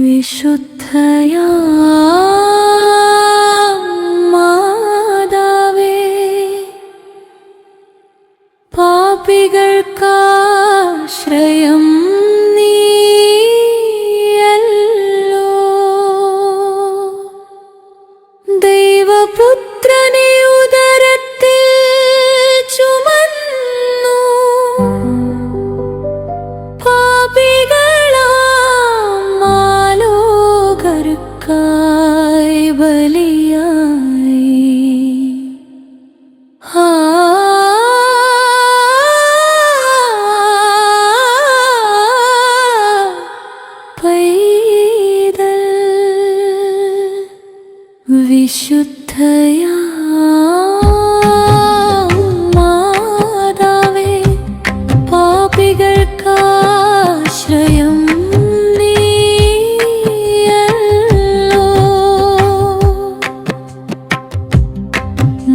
വിശുദ്ധയാ മാതാവേ പാപികൾക്കാശ്രയം കഥയാ മാതാവേ പാപികൾക്കാശ്രയം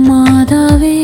മാതാവേ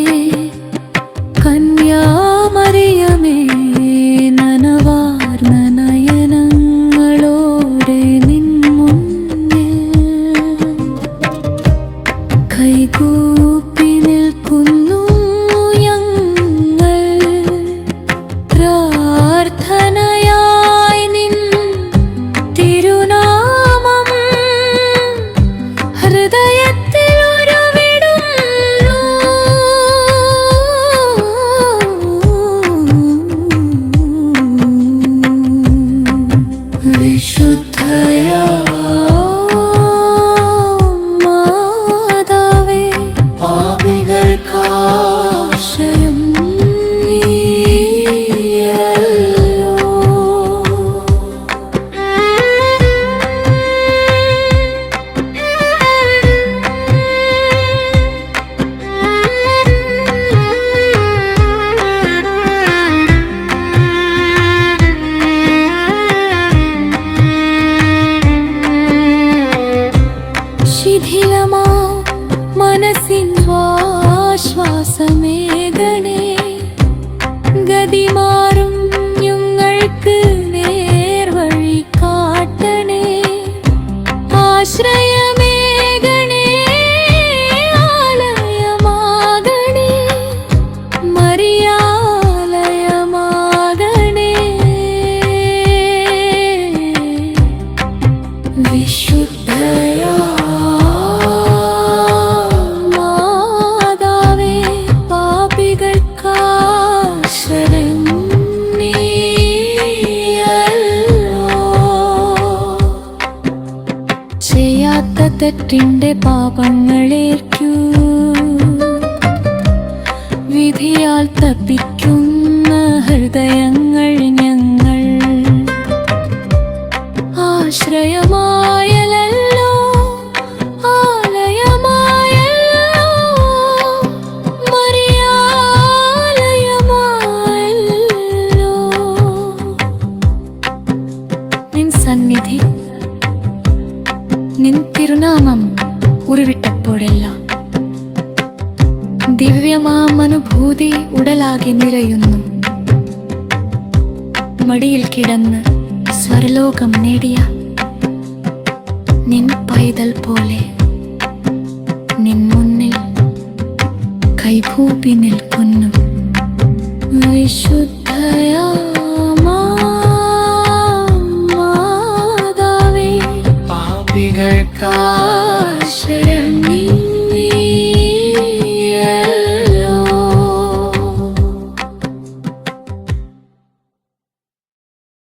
सिन्ध्वाश्वासमे गणे ചെയ്യാത്ത പാപങ്ങളേറ്റു. വിധിയാൽ തപ്പിക്കുന്ന ഹൃദയങ്ങൾ ഞങ്ങൾ തിരുനാമം ഉരുവിട്ടപ്പോഴെല്ലാം ദിവ്യമാം അനുഭൂതി ഉടലാകെ നിറയുന്നു. മടിയിൽ കിടന്ന് സ്വരലോകം നേടിയ നിൻ പൈതൽ പോലെ നിൻ മുന്നിൽ കൈഭൂപി നിൽക്കുന്നു. വിശുദ്ധയാ മാതാവേ. പാപികൾക്കാ